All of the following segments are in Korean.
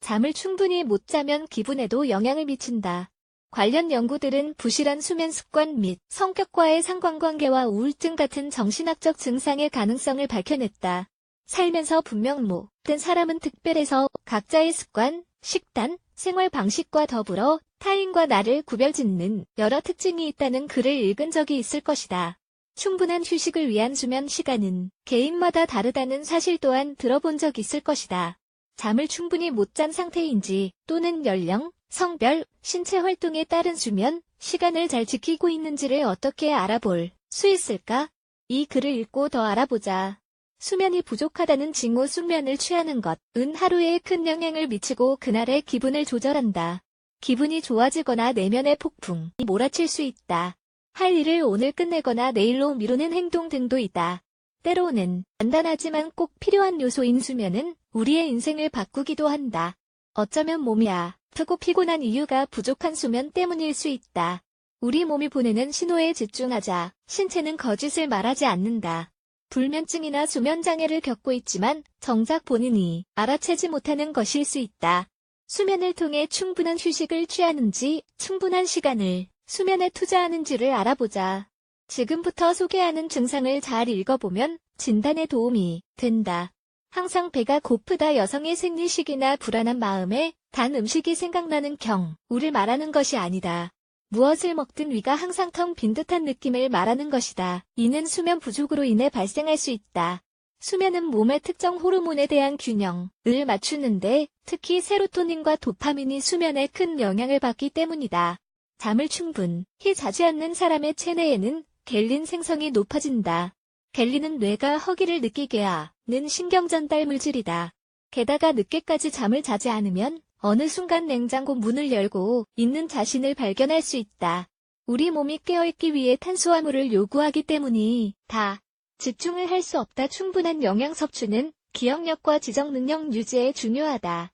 잠을 충분히 못 자면 기분에도 영향을 미친다. 관련 연구들은 부실한 수면 습관 및 성격과의 상관관계와 우울증 같은 정신학적 증상의 가능성을 밝혀냈다. 살면서 분명 모든 사람은 특별해서 각자의 습관, 식단, 생활 방식과 더불어 타인과 나를 구별짓는 여러 특징이 있다는 글을 읽은 적이 있을 것이다. 충분한 휴식을 위한 수면 시간은 개인마다 다르다는 사실 또한 들어본 적 있을 것이다. 잠을 충분히 못 잔 상태인지 또는 연령, 성별, 신체 활동에 따른 수면, 시간을 잘 지키고 있는지를 어떻게 알아볼 수 있을까? 이 글을 읽고 더 알아보자. 수면이 부족하다는 징후 숙면을 취하는 것은 하루에 큰 영향을 미치고 그날의 기분을 조절한다. 기분이 좋아지거나 내면의 폭풍이 몰아칠 수 있다. 할 일을 오늘 끝내거나 내일로 미루는 행동 등도 있다. 때로는 간단하지만 꼭 필요한 요소인 수면은 우리의 인생을 바꾸기도 한다. 어쩌면 몸이 아프고 피곤한 이유가 부족한 수면 때문일 수 있다. 우리 몸이 보내는 신호에 집중하자 신체는 거짓을 말하지 않는다. 불면증이나 수면장애를 겪고 있지만 정작 본인이 알아채지 못하는 것일 수 있다. 수면을 통해 충분한 휴식을 취하는지 충분한 시간을 수면에 투자하는지를 알아보자. 지금부터 소개하는 증상을 잘 읽어보면 진단에 도움이 된다. 항상 배가 고프다 여성의 생리식이나 불안한 마음에 단 음식이 생각나는 경우를 말하는 것이 아니다. 무엇을 먹든 위가 항상 텅 빈 듯한 느낌을 말하는 것이다. 이는 수면 부족으로 인해 발생할 수 있다. 수면은 몸의 특정 호르몬에 대한 균형을 맞추는데 특히 세로토닌과 도파민이 수면에 큰 영향을 받기 때문이다. 잠을 충분히 자지 않는 사람의 체내에는 겔린 생성이 높아진다. 겔린은 뇌가 허기를 느끼게 하는 신경 전달 물질이다. 게다가 늦게까지 잠을 자지 않으면 어느 순간 냉장고 문을 열고 있는 자신을 발견할 수 있다. 우리 몸이 깨어있기 위해 탄수화물을 요구하기 때문이다. 집중을 할 수 없다 충분한 영양 섭취는 기억력과 지적 능력 유지에 중요하다.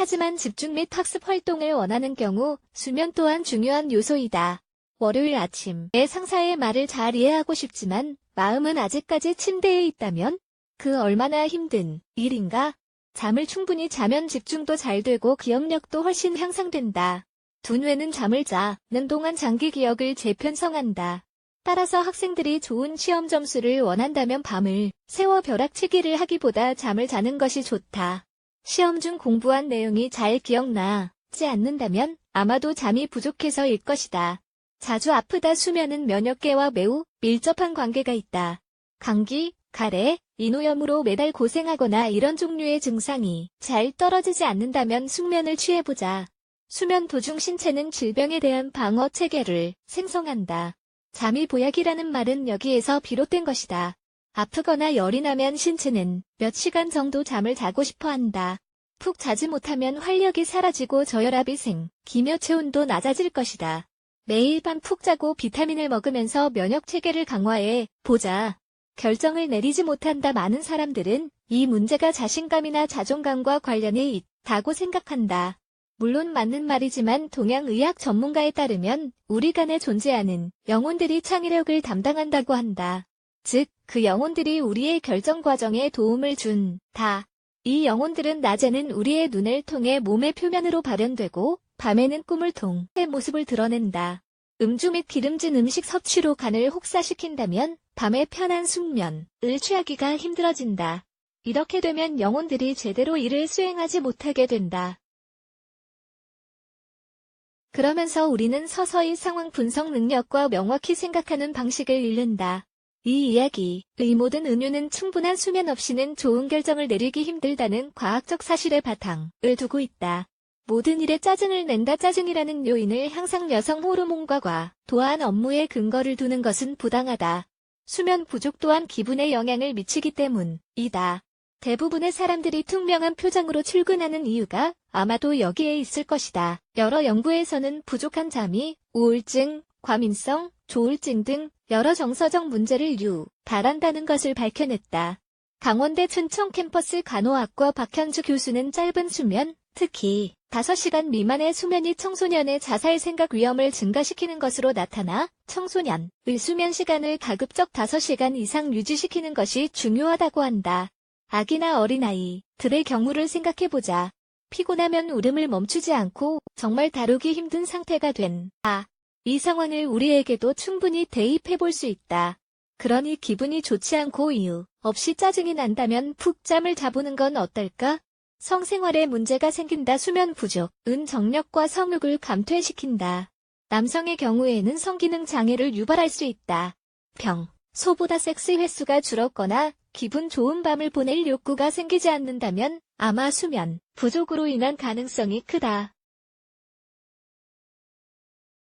하지만 집중 및 학습 활동을 원하는 경우 수면 또한 중요한 요소이다. 월요일 아침에 상사의 말을 잘 이해하고 싶지만 마음은 아직까지 침대에 있다면 그 얼마나 힘든 일인가? 잠을 충분히 자면 집중도 잘 되고 기억력도 훨씬 향상된다. 두뇌는 잠을 자는 동안 장기 기억을 재편성한다. 따라서 학생들이 좋은 시험 점수를 원한다면 밤을 새워 벼락치기를 하기보다 잠을 자는 것이 좋다. 시험 중 공부한 내용이 잘 기억나지 않는다면 아마도 잠이 부족해서일 것이다. 자주 아프다 수면은 면역계와 매우 밀접한 관계가 있다. 감기, 가래, 인후염으로 매달 고생하거나 이런 종류의 증상이 잘 떨어지지 않는다면 숙면을 취해보자. 수면 도중 신체는 질병에 대한 방어 체계를 생성한다. 잠이 보약이라는 말은 여기에서 비롯된 것이다. 아프거나 열이 나면 신체는 몇 시간 정도 잠을 자고 싶어 한다. 푹 자지 못하면 활력이 사라지고 저혈압이 생, 기며 체온도 낮아질 것이다. 매일 밤 푹 자고 비타민을 먹으면서 면역 체계를 강화해 보자. 결정을 내리지 못한다 많은 사람들은 이 문제가 자신감이나 자존감과 관련이 있다고 생각한다. 물론 맞는 말이지만 동양의학 전문가에 따르면 우리 간에 존재하는 영혼들이 창의력을 담당한다고 한다. 즉, 그 영혼들이 우리의 결정 과정에 도움을 준다. 이 영혼들은 낮에는 우리의 눈을 통해 몸의 표면으로 발현되고 밤에는 꿈을 통해 모습을 드러낸다. 음주 및 기름진 음식 섭취로 간을 혹사시킨다면 밤에 편한 숙면을 취하기가 힘들어진다. 이렇게 되면 영혼들이 제대로 일을 수행하지 못하게 된다. 그러면서 우리는 서서히 상황 분석 능력과 명확히 생각하는 방식을 잃는다. 이 이야기 의 모든 은유는 충분한 수면 없이는 좋은 결정을 내리기 힘들다는 과학적 사실의 바탕을 두고 있다. 모든 일에 짜증을 낸다 짜증이라는 요인을 항상 여성 호르몬과 과도한 업무에 근거를 두는 것은 부당하다. 수면 부족 또한 기분에 영향을 미치기 때문이다. 대부분의 사람들이 투명한 표정으로 출근하는 이유가 아마도 여기에 있을 것이다. 여러 연구에서는 부족한 잠이 우울증, 과민성, 조울증 등 여러 정서적 문제를 유발한다는 것을 밝혀냈다. 강원대 춘천 캠퍼스 간호학과 박현주 교수는 짧은 수면, 특히 5시간 미만의 수면이 청소년의 자살 생각 위험을 증가시키는 것으로 나타나 청소년의 수면 시간을 가급적 5시간 이상 유지시키는 것이 중요하다고 한다. 아기나 어린아이들의 경우를 생각해보자. 피곤하면 울음을 멈추지 않고 정말 다루기 힘든 상태가 된 아. 이 상황을 우리에게도 충분히 대입해 볼 수 있다. 그러니 기분이 좋지 않고 이유 없이 짜증이 난다면 푹 잠을 자보는 건 어떨까? 성생활에 문제가 생긴다 수면 부족, 은 정력과 성욕을 감퇴시킨다. 남성의 경우에는 성기능 장애를 유발할 수 있다. 병, 소보다 섹스 횟수가 줄었거나 기분 좋은 밤을 보낼 욕구가 생기지 않는다면 아마 수면 부족으로 인한 가능성이 크다.